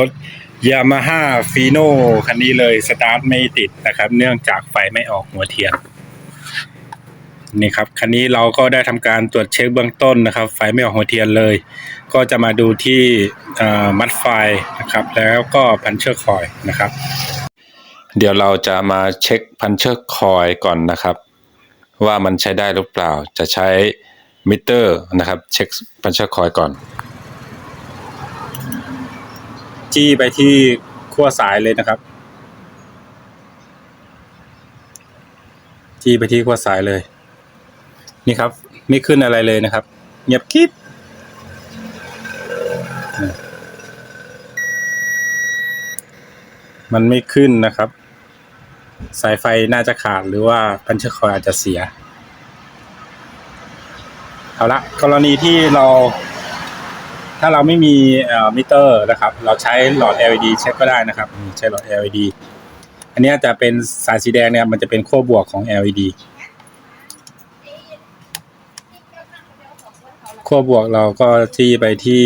รถยามาฮ่าฟีโน่คันนี้เลยสตาร์ทไม่ติดนะครับ เนื่องจากไฟไม่ออกหัวเทียนนี่ครับคันนี้เราก็ได้ทำการตรวจเช็คเบื้องต้นนะครับ ไฟไม่ออกหัวเทียนเลย ก็จะมาดูที่มัดไฟนะครับ แล้วก็พันเชือร์คอยนะครับ เดี๋ยวเราจะมาเช็คพันเชือร์คอยก่อนนะครับ ว่ามันใช้ได้หรือเปล่าจะใช้มิเตอร์นะครับ เช็คพันเชือร์คอยก่อน จี้ไปที่ขั้วสายเลยนะครับ จี้ไปที่ขั้วสายเลย นี่ครับ ไม่ขึ้นอะไรเลยนะครับ เงียบคิดมันไม่ขึ้นนะครับ สายไฟน่าจะขาดหรือว่าพันเชอร์คอยอาจจะเสีย เอาละกรณีที่เรา ถ้าเราไม่มีเอ่อมิเตอร์นะครับ เราใช้หลอด LED เช็คก็ได้นะครับอืมใช้หลอด LED อันเนี้ยจะเป็นสายสีแดงเนี่ยมันจะเป็นขั้วบวกของ LED ขั้วบวกเราก็ที่ไปที่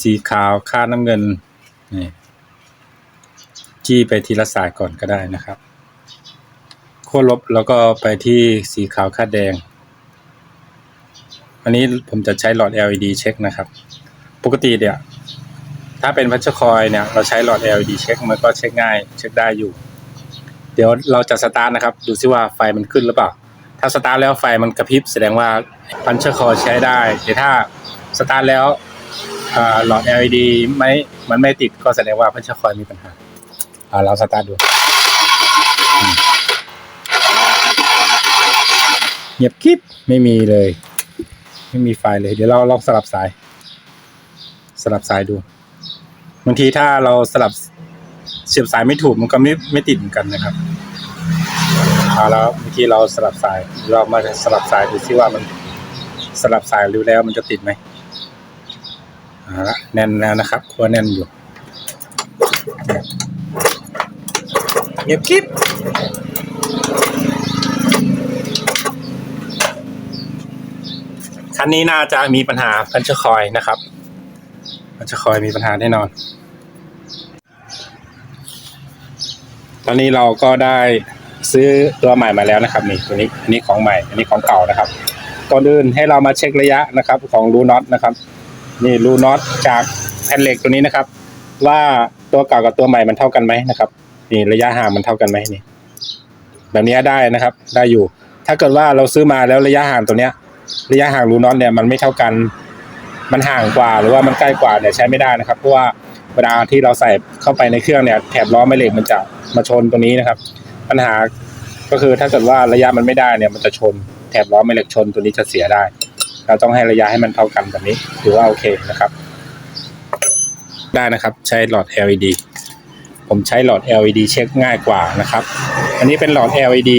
สีขาวค่าน้ำเงินนี่จี้ไปทีละสายก่อนก็ได้นะครับขั้วลบแล้วก็ไปที่สีขาวค่าแดง อันนี้ผมจะใช้หลอด LED เช็คนะครับ ปกติเนี่ย ถ้าเป็นพัชคอยเนี่ย เราใช้หลอด LED เช็คมันก็เช็คง่าย เช็คได้อยู่ เดี๋ยวเราจะสตาร์ทนะครับ ดูซิว่าไฟมันขึ้นหรือเปล่า ถ้าสตาร์ทแล้วไฟมันกระพริบแสดงว่าพันเชอร์คอยใช้ได้แต่ถ้าสตาร์ทแล้วหลอด LED ไม่มันไม่ติดก็แสดงว่าพันเชอร์คอยมีปัญหาเราสตาร์ทดูเงียบคลิปไม่มีเลย ไม่มีไฟเลยเดี๋ยวเราลองสลับสาย สลับสายดูบางทีถ้าเราสลับเสียบสายไม่ถูกมันก็ไม่ไม่ติดเหมือนกันนะครับเอาแล้วเมื่อกี้เราสลับสาย เรามาสลับสายดูซิว่ามันสลับสายรู้แล้วมันจะติดไหมเอาละแน่นแล้วนะครับคัวแน่นอยู่เงียบคลิป คันนี้น่าจะมีปัญหาพันชคอยนะครับพันชคอยมีปัญหาแน่นอน ตอนนี้เราก็ได้ซื้อตัวใหม่มาแล้วนะครับนี่ตัวนี้อันนี้ของใหม่ อันนี้ของเก่านะครับก่อนอื่นให้เรามาเช็คระยะนะครับของรูน็อตนะครับ นี่รูน็อตจากแผ่นเหล็กตัวนี้นะครับ ว่าตัวเก่ากับตัวใหม่มันเท่ากันไหมนะครับนี่ระยะห่างมันเท่ากันไหมนี่ แบบนี้ได้นะครับ ได้อยู่ ถ้าเกิดว่าเราซื้อมาแล้วระยะห่างตัวเนี้ย ระยะห่างรูน็อตเนี่ยมันไม่เท่ากัน มันห่างกว่าหรือว่ามันใกล้กว่าเนี่ยใช้ไม่ได้นะครับ เพราะว่าเวลาที่เราใส่เข้าไปในเครื่องเนี่ยแถบล้อแม่เหล็กมันจะมาชนตรงนี้นะครับ ปัญหาก็คือถ้าเกิดว่าระยะมันไม่ได้เนี่ยมันจะชนแถบล้อแม่เหล็กชนตัวนี้จะเสียได้ เราต้องให้ระยะให้มันเท่ากันแบบนี้ถือว่าโอเคนะครับ ได้นะครับใช้หลอด LED ผมใช้หลอด LED เช็คง่ายกว่านะครับ อันนี้เป็นหลอด LED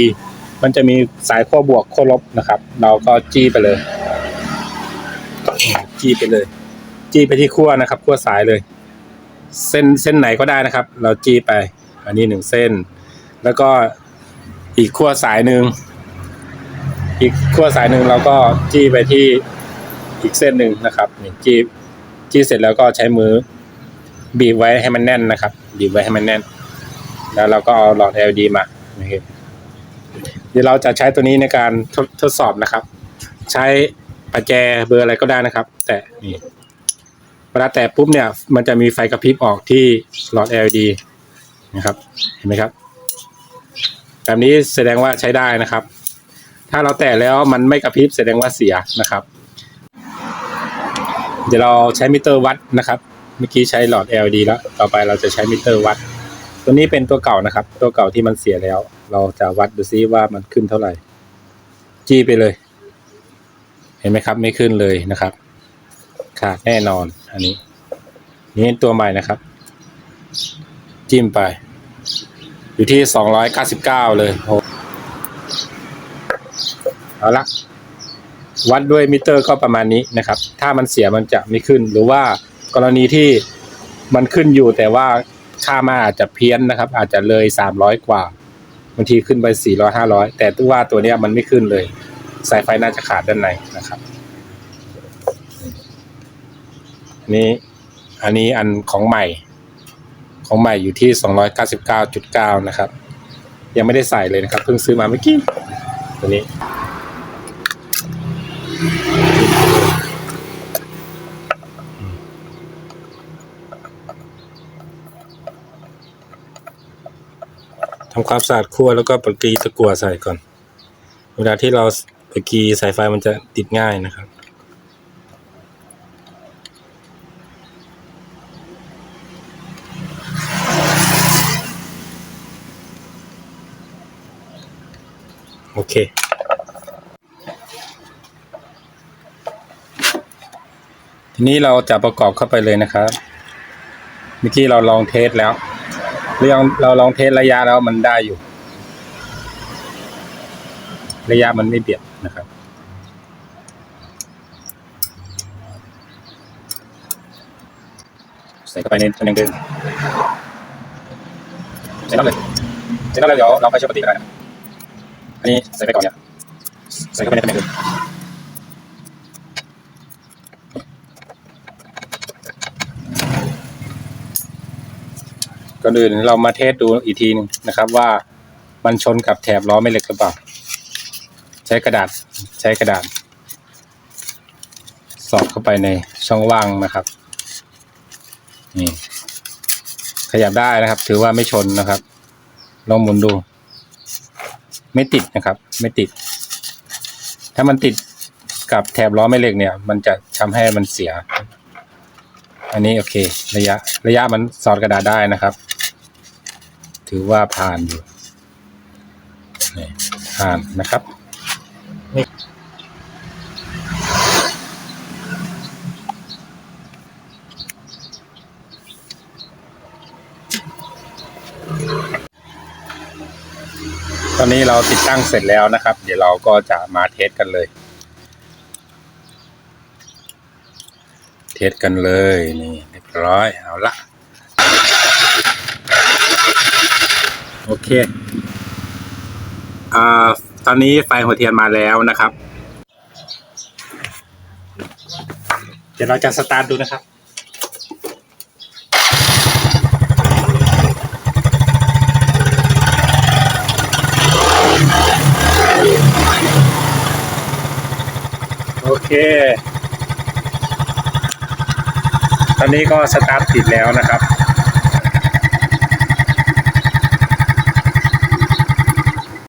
มันจะมีสายขั้วบวกขั้วลบนะครับ เราก็จี้ไปเลย จี้ไปเลย จี้ไปที่ขั้วนะครับขั้วสายเลย เส้นเส้นไหนก็ได้นะครับ เราจี้ไป อันนี้หนึ่งเส้น แล้วก็อีกขั้วสายหนึ่งอีกขั้วสายหนึ่งเราก็จี้ไปที่อีกเส้นหนึ่งนะครับนี่จี้จี้เสร็จแล้วก็ใช้มือบีบไว้ให้มันแน่นนะครับ บีบไว้ให้มันแน่น แล้วเราก็เอาหลอด LED มานะครับ เดี๋ยวเราจะใช้ตัวนี้ในการทดทดสอบนะครับ ใช้ประแจเบอร์อะไรก็ได้นะครับ แต่นี่เวลาแตะปุ๊บเนี่ย มันจะมีไฟกระพริบออกที่หลอด LED นะครับ เห็นไหมครับ แบบนี้แสดงว่าใช้ได้นะครับ ถ้าเราแตะแล้วมันไม่กระพริบแสดงว่าเสียนะครับ เดี๋ยวเราใช้มิเตอร์วัดนะครับ เมื่อกี้ใช้หลอด LED แล้ว ต่อไปเราจะใช้มิเตอร์วัด ตัวนี้เป็นตัวเก่านะครับ ตัวเก่าที่มันเสียแล้ว เราจะวัดดูซิว่ามันขึ้นเท่าไหร่ จี้ไปเลย เห็นไหมครับ ไม่ขึ้นเลยนะครับ ขาดแน่นอน อันนี้ นี่ตัวใหม่นะครับ จิ้มไป อยู่ที่สองร้อยเก้าสิบเก้าเลยโอ้เอาละวัดด้วยมิเตอร์ก็ประมาณนี้นะครับ ถ้ามันเสียมันจะไม่ขึ้น หรือว่ากรณีที่มันขึ้นอยู่แต่ว่าค่ามาอาจจะเพี้ยนนะครับ อาจจะเลยสามร้อยกว่าางทีขึ้นไปสี่ร้อยห้าร้อยแต่ตัวว่าตัวเนี้ยมันไม่ขึ้นเลย สายไฟน่าจะขาดด้านในนะครับอันนี้อันนี้อันของใหม่ ของใหม่อยู่ที่สองร้อยเก้าสิบเก้าจุดเก้านะครับ ยังไม่ได้ใส่เลยนะครับ เพิ่งซื้อมาเมื่อกี้ตัวนี้ ทำความสะอาดขั้วแล้วก็ปกีตะกั่วใส่ก่อน เวลาที่เราปกีสายไฟมันจะติดง่ายนะครับโอเค ทีนี้เราจะประกอบเข้าไปเลยนะครับ เมื่อกี้เราลองเทสแล้ว เรื่องเราลองเทสระยะแล้วมันได้อยู่ ระยะมันไม่เบียดนะครับ ใส่เข้าไปในตำแหน่งเดิมใส่แล้วเลยใส่แล้วเลยเดี๋ยวเราไปใช้ปกติก็ได้นะอันนี้ใส่ไปก่อนเนี่ยใส่เข้าไปในตำแหน่งเดิม อนอื่นเรามาเทสดูอีกทีหนึงนะครับ ว่ามันชนกับแถบล้อไม่เหล็กหรือเปล่า ใช้กระดาษใช้กระดาษ สอดเข้าไปในช่องว่างนะครับนี่ขยับได้นะครับ ถือว่าไม่ชนนะครับลองหมุนดู ไม่ติดนะครับ ไม่ติด ถ้ามันติดกับแถบล้อแม่เหล็กเนี่ย มันจะทำให้มันเสีย อันนี้โอเค ระยะ ระยะมันสอดกระดาษได้นะครับ ถือว่าผ่านอยู่นี่ผ่านนะครับนี่ตอนนี้เราติดตั้งเสร็จแล้วนะครับ เดี๋ยวเราก็จะมาเทสกันเลย เทสกันเลยนี่เรียบร้อยเอาละ โอเคอ่าตอนนี้ไฟหัวเทียนมาแล้วนะครับ เดี๋ยวเราจะสตาร์ทดูนะครับโอเค ตอนนี้ก็สตาร์ทติดแล้วนะครับ